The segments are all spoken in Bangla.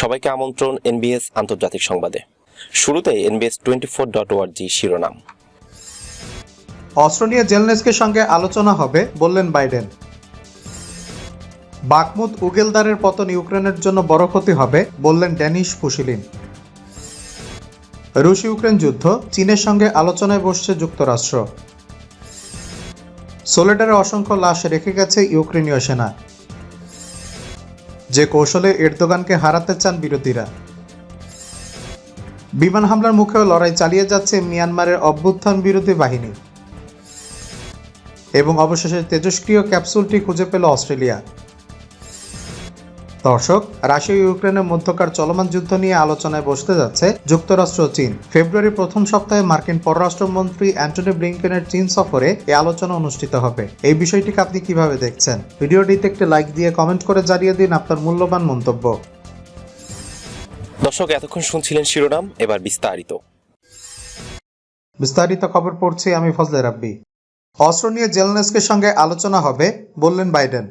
সবাইকে আমন্ত্রণ এনবিএস আন্তর্জাতিক সংবাদে। শুরুতে এনবিএস টোয়েন্টি ফোর ডট ওয়ার্জি শিরোনাম। অস্ত্র নিয়ে জেলনেসকের সঙ্গে আলোচনা হবে, বললেন বাইডেন। বাকমুদ উগেলদারের পতন ইউক্রেনের জন্য বড় ক্ষতি হবে, বললেন ড্যানিশ ফুসিলিন। রুশ ইউক্রেন যুদ্ধ, চীনের সঙ্গে আলোচনায় বসছে যুক্তরাষ্ট্র। সোলেডারে অসংখ্য লাশ রেখে গেছে ইউক্রেনীয় সেনা। যে কৌশলে এরদোগানকে হারাতে চান বিরোধীরা। বিমান হামলার মুখেও লড়াই চালিয়ে যাচ্ছে মিয়ানমারের অভ্যুত্থান বিরোধী বাহিনী। এবং অবশেষে তেজস্ক্রিয় ক্যাপসুলটি খুঁজে পেল অস্ট্রেলিয়া। দর্শক রাশিয়া ইউক্রেনের মধ্যকার চলমান যুদ্ধ নিয়ে আলোচনায় বসতে যাচ্ছে যুক্তরাষ্ট্র চীন। ফেব্রুয়ারি প্রথম সপ্তাহে মার্কিন পররাষ্ট্রমন্ত্রী অ্যান্টনি ব্লিংকেনের চীন সফরে এই আলোচনা অনুষ্ঠিত হবে। এই বিষয়টিকে আপনি কীভাবে দেখছেন? ভিডিওটিতে একটি লাইক দিয়ে কমেন্ট করে জানিয়ে দিন আপনার মূল্যবান মন্তব্য। দর্শক এতক্ষণ শুনছিলেন শিরোনাম এবার বিস্তারিত। বিস্তারিত খবর পড়ছি আমি ফজলে রাব্বি। অস্ত্র নিয়ে জেলনেসকের সঙ্গে আলোচনা হবে বললেন বাইডেন।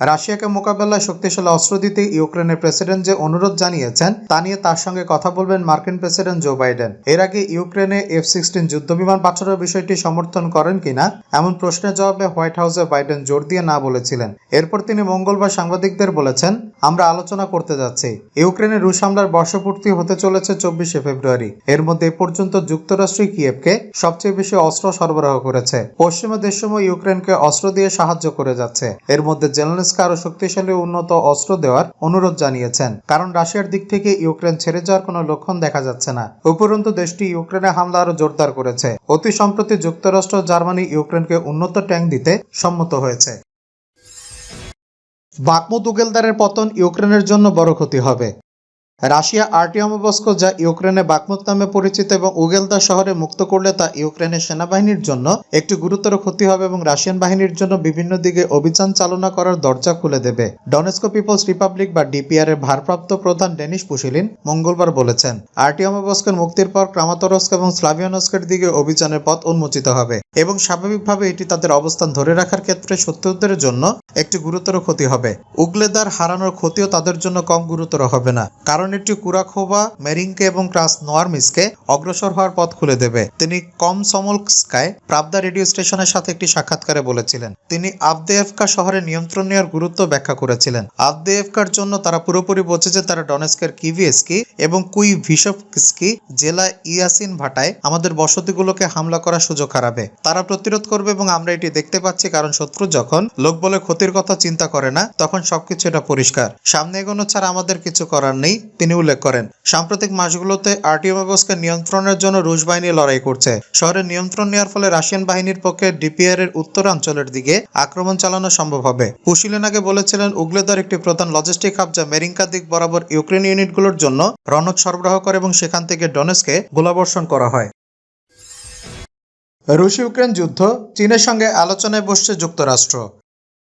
রাশিয়াকে মোকাবেলায় শক্তিশালী অস্ত্র দিতে ইউক্রেনের প্রেসিডেন্ট যে অনুরোধ জানিয়েছেন, তা নিয়ে তার সঙ্গে কথা বলবেন মার্কিন প্রেসিডেন্ট জো বাইডেন। এর আগে ইউক্রেনে এফ সিক্সটিন যুদ্ধবিমান পাঠানোর বিষয়টি সমর্থন করেন কিনা, এমন প্রশ্নের জবাবে হোয়াইট হাউসে বাইডেন জোর দিয়ে না বলেছিলেন। এরপর তিনি মঙ্গলবার সাংবাদিকদের বলেছেন, আমরা আলোচনা করতে যাচ্ছি। ইউক্রেনে রুশ হামলার বর্ষপূর্তি হতে চলেছে চব্বিশে ফেব্রুয়ারি। এর মধ্যে পর্যন্ত যুক্তরাষ্ট্রই কিয়েভকে সবচেয়ে বেশি অস্ত্র সরবরাহ করেছে। পশ্চিমা দেশসমূহ ইউক্রেনকে অস্ত্র দিয়ে সাহায্য করে যাচ্ছে। এর মধ্যে জেলনেসকে আরও শক্তিশালী উন্নত অস্ত্র দেওয়ার অনুরোধ জানিয়েছেন। কারণ রাশিয়ার দিক থেকে ইউক্রেন ছেড়ে যাওয়ার কোনো লক্ষণ দেখা যাচ্ছে না। উপরন্তু, দেশটি ইউক্রেনে হামলা আরও জোরদার করেছে। অতি সম্প্রতি যুক্তরাষ্ট্র জার্মানি ইউক্রেনকে উন্নত ট্যাঙ্ক দিতে সম্মত হয়েছে। বাকমুদ উগেলদারের পতন ইউক্রেনের জন্য বড় ক্ষতি হবে। রাশিয়া আর্টিয়াম বস্কো যা ইউক্রেনে বাকমুত নামে পরিচিত এবং উগেলদা শহরে মুক্ত করলে তা ইউক্রেনের সেনাবাহিনীর জন্য একটি গুরুতর ক্ষতি হবে এবং রাশিয়ান বাহিনীর জন্য বিভিন্ন দিকে অভিযান চালনা করার দরজা খুলে দেবে। ডনেস্কো পিপলস রিপাবলিক বা ডিপিআর এর ভারপ্রাপ্ত প্রধান ডেনিস পুশিলিন মঙ্গলবার বলেছেন আর্টিয়াম বস্কের মুক্তির পর ক্রামাতরস্ক এবং স্লাভিয়ানস্কের দিকে অভিযানের পথ উন্মোচিত হবে এবং স্বাভাবিকভাবে এটি তাদের অবস্থান ধরে রাখার ক্ষেত্রে সত্যুত্তরের জন্য একটি গুরুতর ক্ষতি হবে। উগলেদার হারানোর ক্ষতিও তাদের জন্য কম গুরুতর হবে না, কারণ এটি কুরাখোবা মেরিংকে এবং ক্রাস নোয়ারমিসকে অগ্রসর হওয়ার পথ খুলে দেবে। তিনি কম সমলস্কায় প্রাবদা রেডিও স্টেশনের সাথে একটি সাক্ষাৎকারে বলেছিলেন। তিনি আবদেএফকা শহরে নিয়ন্ত্রণ নেওয়ার গুরুত্ব ব্যাখ্যা করেছিলেন। আবদেএফকার জন্য তারা পুরোপুরি বোঝে যে তারা ডনেস্কের কিভিএসকি এবং কুই ভিশপস্কি জেলা ইয়াসিন ভাটায় আমাদের বসতিগুলোকে হামলা করার সুযোগ হারাবে। তারা প্রতিরোধ করবে এবং আমরা এটি দেখতে পাচ্ছি কারণ শত্রু যখন লোক বলে ক্ষতির কথা চিন্তা করে না, তখন সবকিছু এটা পরিষ্কার। সামনে এগোনো ছাড়া আমাদের কিছু করার নেই। তিনি উল্লেখ করেন, সাম্প্রতিক মাসগুলোতে আরটিও আর্টিওমাগসকে নিয়ন্ত্রণের জন্য রুশ বাহিনী লড়াই করছে। শহরের নিয়ন্ত্রণ নেওয়ার ফলে রাশিয়ান বাহিনীর পক্ষে ডিপিআর এর উত্তরাঞ্চলের দিকে আক্রমণ চালানো সম্ভব হবে। পুশিলেন আগে বলেছিলেন, উগলেদার একটি প্রধান লজিস্টিক হাব যা মেরিঙ্কা দিক বরাবর ইউক্রেন ইউনিটগুলোর জন্য রণদ সরবরাহ করে এবং সেখান থেকে ডনেসকে গোলাবর্ষণ করা হয়। রুশ ইউক্রেন যুদ্ধ চীনের সঙ্গে আলোচনায় বসছে যুক্তরাষ্ট্র।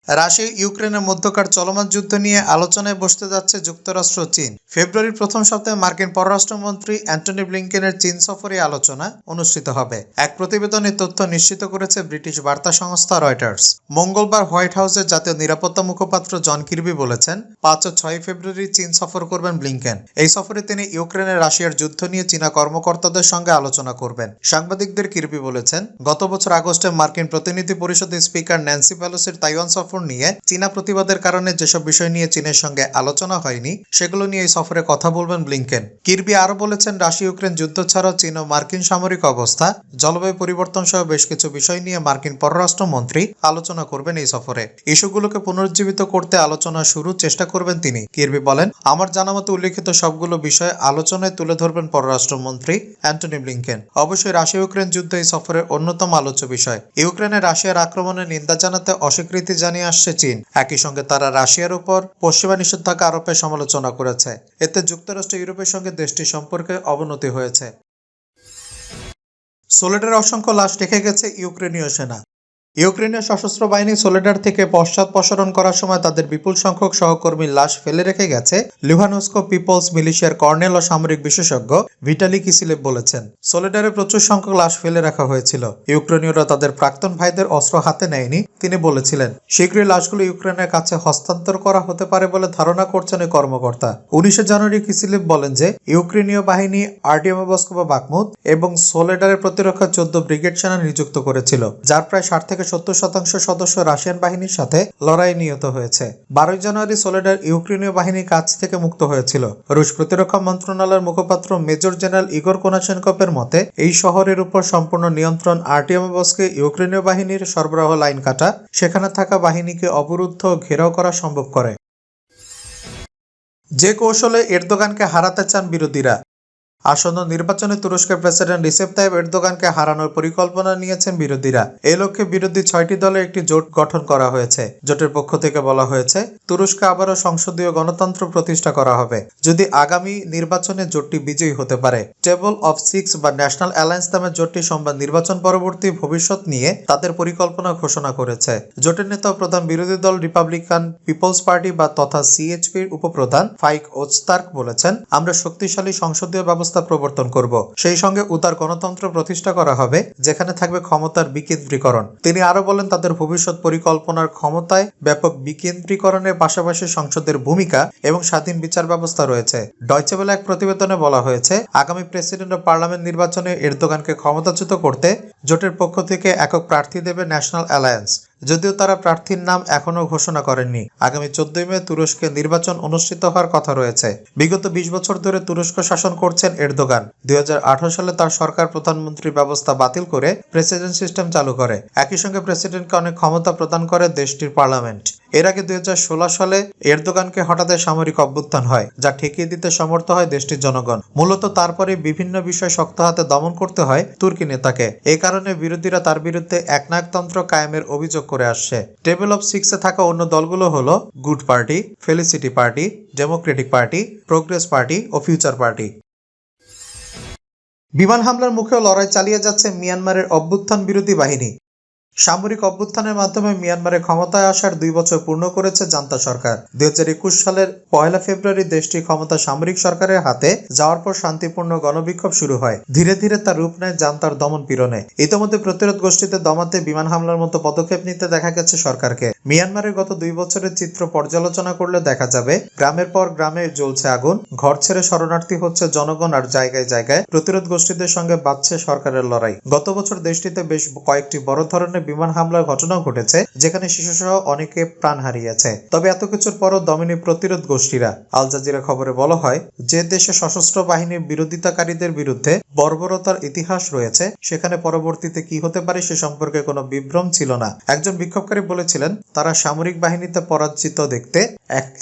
রাশিয়া, ইউক্রেনের মধ্যকার চলমান যুদ্ধ নিয়ে আলোচনায় বসতে যাচ্ছে যুক্তরাষ্ট্র চীন। ফেব্রুয়ারির প্রথম সপ্তাহে মার্কিন পররাষ্ট্রমন্ত্রী অ্যান্টনি ব্লিংকেনের চীন সফরে আলোচনা অনুষ্ঠিত হবে। এক প্রতিবেদনে তথ্য নিশ্চিত করেছে ব্রিটিশ বার্তা সংস্থা রয়টার্স। মঙ্গলবার হোয়াইট হাউসের জাতীয় নিরাপত্তা মুখপাত্র জন কির্বি বলেছেন, পাঁচ ও ছয় ফেব্রুয়ারি চীন সফর করবেন ব্লিংকেন। এই সফরে তিনি ইউক্রেনের রাশিয়ার যুদ্ধ নিয়ে চীনা কর্মকর্তাদের সঙ্গে আলোচনা করবেন। সাংবাদিকদের কির্বি বলেছেন, গত বছর আগস্টে মার্কিন প্রতিনিধি পরিষদের স্পিকার ন্যান্সি প্যালোসির তাইওয়ান সফর নিয়ে চীনা প্রতিবাদের কারণে যেসব বিষয় নিয়ে চীনের সঙ্গে আলোচনা হয়নি, সেগুলো নিয়ে এই সফরে কথা বলবেন ব্লিংকেন। কির্বি আরও বলেছেন রাশিয়া ইউক্রেন যুদ্ধ ছাড়াও চীন ও মার্কিন সামরিক অবস্থা, জলবায়ু পরিবর্তন সহ বেশ কিছু বিষয় নিয়ে মার্কিন পররাষ্ট্রমন্ত্রী আলোচনা করবেন এই সফরে। ইস্যুগুলোকে পুনরুজ্জীবিত করতে আলোচনা শুরুর চেষ্টা করবেন তিনি। কির্বি বলেন, আমার জানা মতো উল্লেখিত সবগুলো বিষয় আলোচনায় তুলে ধরবেন পররাষ্ট্রমন্ত্রী অ্যান্টনি ব্লিংকেন। অবশ্যই রাশিয়া ইউক্রেন যুদ্ধ এই সফরের অন্যতম আলোচ্য বিষয়। ইউক্রেনে রাশিয়ার আক্রমণের নিন্দা জানাতে অস্বীকৃতি জানিয়ে আসছে চীন। একই সঙ্গে তারা রাশিয়ার উপর পশ্চিমা নিষেধাজ্ঞা আরোপের সমালোচনা করেছে। এতে যুক্তরাষ্ট্র, ইউরোপের সঙ্গে দেশটির সম্পর্কে অবনতি হয়েছে। সোলেডের অসংখ্য লাশ রেখে গেছে ইউক্রেনীয় সেনা। ইউক্রেনের সশস্ত্র বাহিনী সোলেডার থেকে পশ্চাৎপসরণ করার সময় তাদের বিপুল সংখ্যক সহকর্মীর লাশ ফেলে রেখে গেছে, লুহানস্কো পিপলস মিলিশিয়ার কর্নেল ও সামরিক বিশেষজ্ঞ ভিটালি কিসিলেভ বলেছেন। সোলেডারে প্রচুর সংখ্যক লাশ ফেলে রাখা হয়েছিল। ইউক্রেনীয়রা তাদের প্রাক্তন ভাইদের অস্ত্র হাতে নেয়নি, তিনি বলেছিলেন। শীঘ্রই লাশগুলো ইউক্রেনের কাছে হস্তান্তর করা হতে পারে বলে ধারণা করছেন এই কর্মকর্তা। উনিশে জানুয়ারি কিসিলেভ বলেন যে, ইউক্রেনীয় বাহিনী আর্টিয়ামবস্ক বা বাকমুদ এবং সোলেডারের প্রতিরক্ষা চোদ্দ ব্রিগেড সেনা নিযুক্ত করেছিল, যার প্রায় ষাট থেকে সত্তর শতাংশ সদস্য রাশিয়ান বাহিনীর সাথে লড়াই নিহত হয়েছে। বারোই জানুয়ারি সোলেডার ইউক্রেনীয় বাহিনীর কাছ থেকে মুক্ত হয়েছিল। রুশ প্রতিরক্ষা মন্ত্রণালয়ের মুখপাত্র মেজর জেনারেল ইগোর কোনাশেনকপের মতে, এই শহরের উপর সম্পূর্ণ নিয়ন্ত্রণ আর্টিয়ামবস্কে ইউক্রেনীয় বাহিনীর সরবরাহ লাইন কাটা, সেখানে থাকা বাহিনীকে অবরুদ্ধ ঘেরাও করা সম্ভব করে। যে কৌশলে এরদোগানকে হারাতে চান বিরোধীরা আসন্ন নির্বাচনে তুরস্কের প্রেসিডেন্ট রিসেপ তাইব এরদোগানকে হারানোর পরিকল্পনা নিয়েছেন বিরোধীরা। এই লক্ষ্যে বিরোধী ছয়টি দলের একটি জোট গঠন করা হয়েছে। জোটের পক্ষ থেকে বলা হয়েছে, তুরস্কে আবারও সংসদীয় গণতন্ত্র প্রতিষ্ঠা করা হবে। যদি আগামী নির্বাচনে জোটটি বিজয়ী হতে পারে, টেবল অফ সিক্স বা ন্যাশনাল অ্যালায়েন্স নামের জোটটি সোমবার নির্বাচন পরবর্তী ভবিষ্যৎ নিয়ে তাদের পরিকল্পনা ঘোষণা করেছে। জোটের নেতা প্রধান বিরোধী দল রিপাবলিকান, পিপলস পার্টি বা তথা সিএইচপির উপপ্রধান ফাইক ওস্তার্ক বলেছেন, আমরা শক্তিশালী সংসদীয় ব্যবস্থা প্রবর্তন করব। সেই সঙ্গে উদার গণতন্ত্র প্রতিষ্ঠা করা হবে, যেখানে থাকবে ক্ষমতার বিকেন্দ্রীকরণ। তিনি আরও বলেন, তাদের ভবিষ্যৎ পরিকল্পনার ক্ষমতায় ব্যাপক বিকেন্দ্রীকরণের পাশাপাশি সংসদের ভূমিকা এবং স্বাধীন বিচার ব্যবস্থা রয়েছে। ডয়চে বেলা এক প্রতিবেদনে বলা হয়েছে, আগামী প্রেসিডেন্ট ও পার্লামেন্ট নির্বাচনে এরদোগানকে ক্ষমতাচ্যুত করতে জোটের পক্ষ থেকে একক প্রার্থী দেবে ন্যাশনাল অ্যালায়েন্স। যদিও তারা প্রার্থীর নাম এখনও ঘোষণা করেননি। আগামী চোদ্দই মে তুরস্কে নির্বাচন অনুষ্ঠিত হওয়ার কথা রয়েছে। বিগত বিশ বছর ধরে তুরস্ক শাসন করছেন এরদোগান। দুই হাজার আঠেরো সালে তার সরকার প্রধানমন্ত্রী ব্যবস্থা বাতিল করে প্রেসিডেন্ট সিস্টেম চালু করে। একই সঙ্গে প্রেসিডেন্টকে অনেক ক্ষমতা প্রদান করে দেশটির পার্লামেন্ট। এর আগে দুই হাজার ষোলো সালে এরদোগানকে হঠাৎ সামরিক অভ্যুত্থান হয়, যা ঠেকিয়ে দিতে সমর্থ হয় দেশটির জনগণ। মূলত তারপরে বিভিন্ন বিষয় শক্ত হাতে দমন করতে হয় তুর্কি নেতাকে। এই কারণে বিরোধীরা তার বিরুদ্ধে একনায়কতন্ত্র কায়েমের অভিযোগ করে আসছে। টেবিল অফ সিক্সে থাকা অন্য দলগুলো হলো good party felicity party democratic party progress party ও ফিউচার পার্টি বিমান হামলার মুখেও লড়াই চালিয়ে যাচ্ছে মিয়ানমারের অভ্যুত্থান বিরোধী বাহিনী। সামরিক অভ্যুত্থানের মাধ্যমে মিয়ানমারে ক্ষমতায় আসার দুই বছর পূর্ণ করেছে জান্তা সরকার। দুই হাজার একুশ সালের পয়লা ফেব্রুয়ারি দেশটি ক্ষমতা সামরিক সরকারের হাতে যাওয়ার পর শান্তিপূর্ণ গণবিক্ষোভ শুরু হয়। ধীরে ধীরে তার রূপ নেয় জান্তার দমন পীড়নে। ইতিমধ্যে প্রতিরোধ গোষ্ঠীতে দমাতে বিমান হামলার মতো পদক্ষেপ নিতে দেখা গেছে সরকারকে। মিয়ানমারের গত দুই বছরের চিত্র পর্যালোচনা করলে দেখা যাবে, গ্রামের পর গ্রামে জ্বলছে আগুন, ঘর ছেড়ে শরণার্থী হচ্ছে জনগণ আর জায়গায় জায়গায় প্রতিরোধ গোষ্ঠীদের সঙ্গে বাড়ছে সরকারের লড়াই। গত বছর দেশটিতে বেশ কয়েকটি বড় ধরনের বিমান হামলার ঘটনা ঘটেছে, যেখানে শিশুসহ অনেকে প্রাণ হারিয়েছে। তবে এত কিছুর পরও দমিনী প্রতিরোধ গোষ্ঠীরা, আল জাজিরা খবরে বলা হয়, যে দেশে সশস্ত্র বাহিনীর বিরোধিতাকারীদের বিরুদ্ধে বর্বরতার ইতিহাস রয়েছে, সেখানে পরবর্তীতে কি হতে পারে সে সম্পর্কে কোনো বিভ্রম ছিল না। একজন বিক্ষোভকারী বলেছিলেন তারা সামরিক বাহিনীতে পরাজিত দেখতে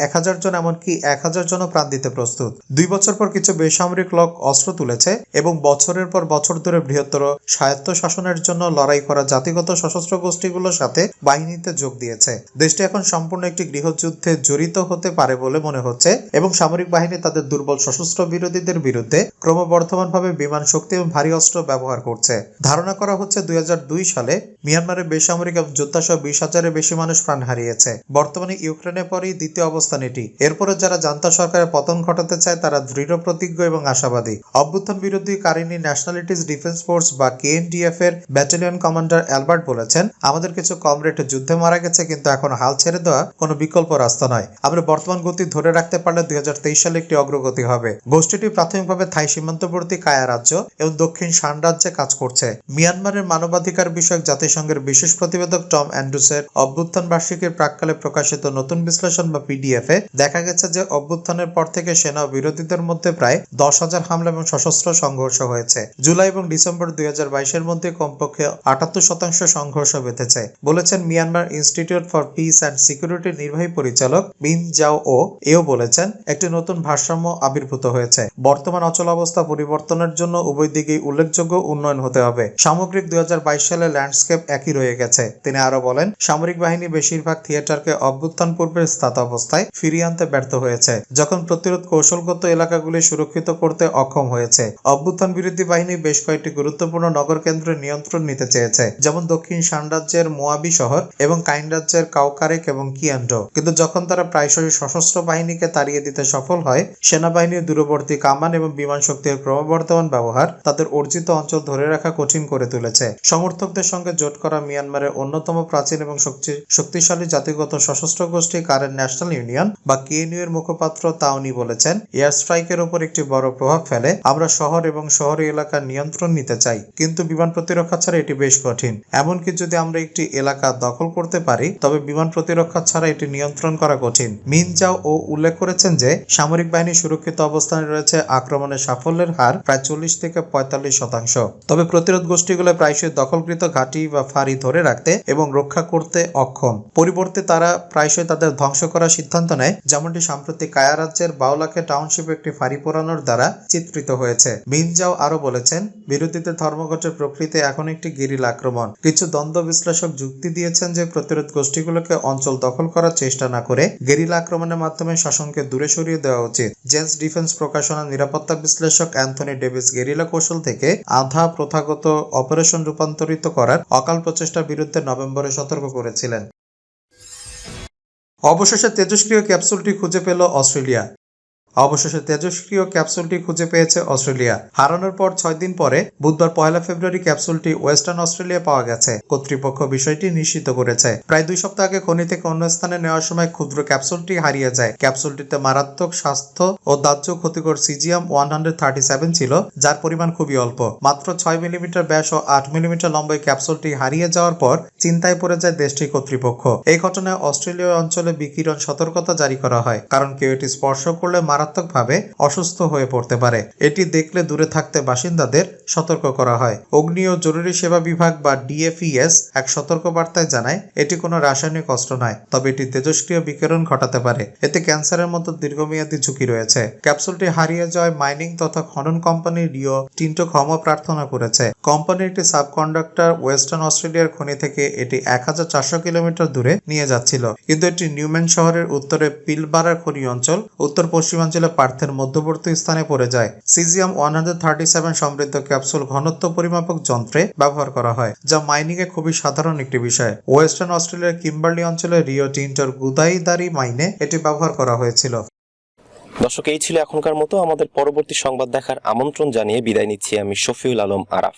এক হাজার জন, এমনকি এক হাজার জনও প্রাণ দিতে প্রস্তুত। দুই বছর পর কিছু বেসামরিক লোক অস্ত্র তুলেছে এবং বছরের পর বছর ধরে বৃহত্তর স্বায়ত্ত শাসনের জন্য লড়াই করা জাতিগত সশস্ত্র গোষ্ঠীগুলোর সাথে বাহিনীতে যোগ দিয়েছে। দেশটি এখন সম্পূর্ণ একটি গৃহযুদ্ধে জড়িত হতে পারে বলে মনে হচ্ছে এবং সামরিক বাহিনী তাদের দুর্বল সশস্ত্র বিরোধীদের বিরুদ্ধে ক্রমবর্ধমানভাবে বিমান শক্তি এবং ভারী অস্ত্র ব্যবহার করছে। ধারণা করা হচ্ছে দুই হাজার দুই সালে মিয়ানমারের বেসামরিক এবং যোদ্ধাসহ বিশ হাজারের বেশি মানুষ প্রাণ হারিয়েছে। বর্তমানে ইউক্রেনের পরেই দ্বিতীয় অবস্থান এটি। এরপরে যারা জান্তা সরকারের পতন ঘটাতে চায়, তারা দৃঢ় প্রতিজ্ঞ এবং আশাবাদী। অভ্যুত্থান বিরোধী কারিনী ন্যাশনালিটিস ডিফেন্স ফোর্স বা কেএনডিএফ এর ব্যাটালিয়ন কমান্ডার অ্যালবার্ট বলেছেন, আমাদের কিছু কমরেড যুদ্ধে মারা গেছে, কিন্তু এখন হাল ছেড়ে দেওয়া কোনো বিকল্প রাস্তা নয়। আমরা বর্তমান গতি ধরে রাখতে পারলে দুই হাজার তেইশ সালে একটি অগ্রগতি হবে। গোষ্ঠীটি প্রাথমিকভাবে থাই সীমান্তবর্তী কায়া রাজ্য এবং দক্ষিণ শান রাজ্যে কাজ করছে। মিয়ানমারের মানবাধিকার বিষয়ক জাতিসংঘের বিশেষ প্রতিবেদক টম অ্যান্ড্রুসের অভ্যুত্থান বার্ষিকীর প্রাককালে প্রকাশিত নতুন বিশ্লেষণ বা পিডিএফ এ দেখা গেছে যে অভ্যুত্থানের পর থেকে সেনা ও বিরোধীদের মধ্যে প্রায় দশ হাজার হামলা এবং সশস্ত্র সংঘর্ষ হয়েছে। জুলাই এবং ডিসেম্বর দুই এর মধ্যে কমপক্ষে আটাত্তর শতাংশ সংঘর্ষ বেঁধেছে, বলেছেন Myanmar institute for peace and সিকিউরিটির নির্বাহী পরিচালক বিন জাও ও। এও বলেছেন, একটি নতুন ভারসাম্য আবির্ভূত হয়েছে। বর্তমান অচল অবস্থা পরিবর্তনের জন্য উভয় দিকেই উল্লেখযোগ্য উন্নয়ন হতে হবে। সামগ্রিক দুই হাজার বাইশ সালে ল্যান্ডস্কেপ একই রয়ে গেছে। তিনি আরও বলেন, সামরিক বাহিনী বেশিরভাগ থিয়েটারকে অভ্যুত্থান পূর্বের স্থাত অবস্থায় ফিরিয়ে আনতে ব্যর্থ হয়েছে, যখন প্রতিরোধ কৌশলগত এলাকাগুলি সুরক্ষিত করতে অক্ষম হয়েছে। অভ্যুত্থান বিরোধী বাহিনী বেশ কয়েকটি গুরুত্বপূর্ণ নগর কেন্দ্রের নিয়ন্ত্রণ নিতে চেয়েছে, যেমন দক্ষিণ শান রাজ্যের মোয়াবি শহর এবং কাইন রাজ্যের কাউকারেক এবং কিয়ান্ডো। কিন্তু যখন তারা প্রায়শই সশস্ত্র বাহিনীকে তাড়িয়ে দিতে সফল হয় সেনাবাহিনীর দূরবর্তী কামান এবং বিমান শক্তির ক্রমবর্ধমান ব্যবহার তাদের অর্জিত অঞ্চল ধরে রাখা কঠিন করে তুলেছে। সমর্থকদের সঙ্গে জোট করা মিয়ানমারের অন্যতম প্রাচীন এবং শক্তি- শক্তিশালী জাতিগত সশস্ত্র গোষ্ঠী কারেন্ট ন্যাশনাল ইউনিয়ন বা কেএনইউ এর মুখপাত্র তাওনি বলেছেন, এয়ার স্ট্রাইকের উপর একটি বড় প্রভাব ফেলে আমরা শহর এবং শহরি এলাকার নিয়ন্ত্রণ নিতে চাই। কিন্তু বিমান প্রতিরক্ষা ছাড়া এটি বেশ কঠিন। এমনকি যদি আমরা একটি এলাকা দখল করতে পারি, তবে বিমান প্রতিরক্ষা ছাড়া এটি নিয়ন্ত্রণ করা কঠিন। মিন জাও ও উল্লেখ করেছেন যে, সামরিক বাহিনী সুরক্ষিত অবস্থানে রয়েছে আক্রমণের সাফল্যের হার প্রায় চল্লিশ থেকে পঁয়তাল্লিশ শতাংশ। তবে প্রতিরোধ গোষ্ঠীগুলো প্রায়শই দখলকৃত ঘাঁটি বা ফাঁড়ি ধরে রাখতে এবং রক্ষা করতে অক্ষম। পরিবর্তে তারা প্রায়শই তাদের ধ্বংস করার সিদ্ধান্ত নেয়, যেমনটি সাম্প্রতি কায়া রাজ্যের বাউলাকে টাউনশিপে একটি ফাঁড়ি পোড়ানোর দ্বারা চিত্রিত হয়েছে। মিনজাও আরও বলেছেন, বিরোধীদের ধর্মঘটের প্রকৃতি এখন একটি গেরিলা আক্রমণ। কিছু দ্বন্দ্ব বিশ্লেষক যুক্তি দিয়েছেন যে প্রতিরোধ গোষ্ঠীগুলোকে অঞ্চল দখল করার চেষ্টা না করে গেরিলা আক্রমণের মাধ্যমে শাসনকে দূরে সরিয়ে দেওয়া উচিত। জেন্স ডিফেন্স প্রকাশনার নিরাপত্তা বিশ্লেষক অ্যান্থনি ডেভিস গেরিলা কৌশল থেকে আধা প্রথাগত অপারেশন রূপান্তরিত করার অকাল প্রচেষ্টার বিরুদ্ধে নভেম্বরে সতর্ক করেছিলেন। অবশেষে তেজস্ক্রিয় ক্যাপসুলটি খুঁজে পেল অস্ট্রেলিয়া। অবশেষে তেজস্ক্রিয় ক্যাপসুলটি খুঁজে পেয়েছে অস্ট্রেলিয়া। হারানোর পর ছয় দিন পরে বুধবার পয়লা ফেব্রুয়ারি ক্যাপসুলটি ওয়েস্টার্ন অস্ট্রেলিয়া পাওয়া গেছে। কর্তৃপক্ষ বিষয়টি নিশ্চিত করেছে। প্রায় দুই সপ্তাহ আগে খনি থেকে অন্য স্থানে নেওয়ার সময় ক্ষুদ্র ক্যাপসুলটি হারিয়ে যায়। ক্যাপসুলটিতে মারাত্মক স্বাস্থ্য ও দাহ্য ক্ষতিকর সিজিয়াম ওয়ান ছিল, যার পরিমাণ খুবই অল্প। মাত্র ছয় মিলিমিটার ব্যাস ও আট মিলিমিটার লম্বা ক্যাপসুলটি হারিয়ে যাওয়ার পর চিন্তায় পড়ে যায় দেশটির কর্তৃপক্ষ। এই ঘটনায় অস্ট্রেলীয় অঞ্চলে বিকিরণ সতর্কতা জারি করা হয়, কারণ কেউ এটি স্পর্শ করলে মারাত্মকভাবে অসুস্থ হয়ে পড়তে পারে। এটি দেখলে দূরে থাকতে বাসিন্দাদের সতর্ক করা হয়। অগ্নি ও জরুরি সেবা বিভাগ বা ডিএফইএস এক সতর্ক বার্তায় জানায়, এটি কোনো রাসায়নিক অস্ত্র নয়, তবে এটি তেজস্ক্রিয় বিকিরণ ঘটাতে পারে। এতে ক্যান্সারের মতো দীর্ঘমেয়াদী ঝুঁকি রয়েছে। ক্যাপসুলটি হারিয়ে যাওয়ায় মাইনিং তথা খনন কোম্পানি রিও টিন্টো ক্ষমা প্রার্থনা করেছে। কোম্পানির একটি সাবকন্ডাক্টর ওয়েস্টার্ন অস্ট্রেলিয়ার খনি থেকে এটি এক হাজার চারশো কিলোমিটার দূরে নিয়ে যাচ্ছিল। কিন্তু এটি নিউম্যান শহরের উত্তরে পিলবারার খনি অঞ্চল উত্তর পশ্চিমাঞ্চলে পার্থের মধ্যবর্তী স্থানে পড়ে যায়। সিজিয়াম ওয়ান সমৃদ্ধ ক্যাপসুল ঘনত্ব পরিমাপক যন্ত্রে ব্যবহার করা হয়, যা মাইনিং এ খুবই সাধারণ একটি বিষয়। ওয়েস্টার্ন অস্ট্রেলিয়ার কিম্বার্লি অঞ্চলে রিও টিন্টোর গুদাইদারি মাইনে এটি ব্যবহার করা হয়েছিল। দর্শক, এই ছিল এখনকার মতো। আমাদের পরবর্তী সংবাদ দেখার আমন্ত্রণ জানিয়ে বিদায় নিচ্ছি আমি শফিউল আলম আরাফ।